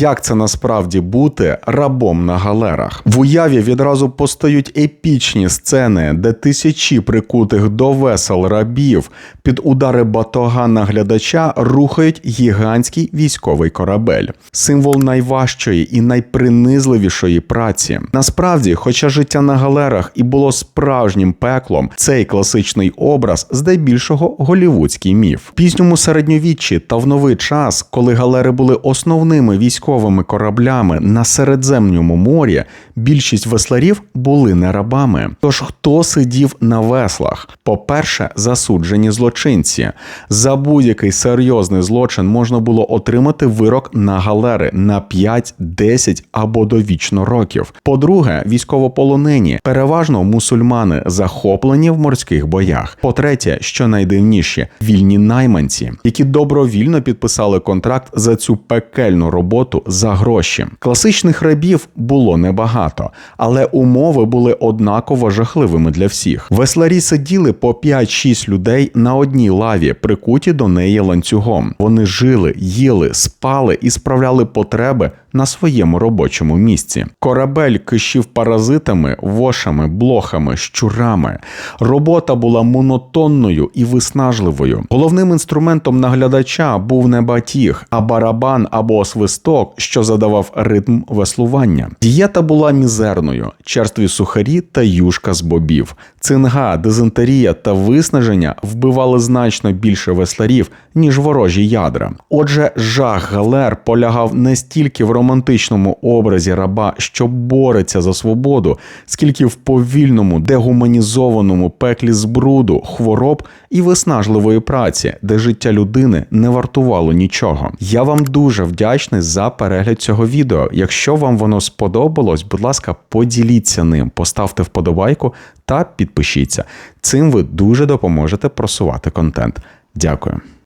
Як це насправді бути рабом на галерах? В уяві відразу постають епічні сцени, де тисячі прикутих до весел рабів під удари батога наглядача рухають гігантський військовий корабель, символ найважчої і найпринизливішої праці. Насправді, хоча життя на галерах і було справжнім пеклом, цей класичний образ здебільшого голівудський міф. В пізньому середньовіччі та в новий час, коли галери були основними військовими кораблями на Середземному морі, більшість весларів були не рабами. Тож хто сидів на веслах? По-перше, засуджені злочинці. За будь-який серйозний злочин можна було отримати вирок на галери на 5, 10 або довічно років. По-друге, військовополонені, переважно мусульмани, захоплені в морських боях. По-третє, що найдивніше, вільні найманці, які добровільно підписали контракт за цю пекельну роботу за гроші. Класичних рабів було небагато, але умови були однаково жахливими для всіх. Весларі сиділи по 5-6 людей на одній лаві, прикуті до неї ланцюгом. Вони жили, їли, спали і справляли потреби на своєму робочому місці. Корабель кишів паразитами, вошами, блохами, щурами. Робота була монотонною і виснажливою. Головним інструментом наглядача був не батіг, а барабан або свисток, що задавав ритм веслування. Дієта була мізерною: черстві сухарі та юшка з бобів. Цинга, дизентерія та виснаження вбивали значно більше весларів, ніж ворожі ядра. Отже, жах галер полягав не стільки в романтичному образі раба, що бореться за свободу, скільки в повільному, дегуманізованому пеклі збруду, хвороб і виснажливої праці, де життя людини не вартувало нічого. Я вам дуже вдячний за перегляд цього відео. Якщо вам воно сподобалось, будь ласка, поділіться ним, поставте вподобайку та підпишіться. Цим ви дуже допоможете просувати контент. Дякую.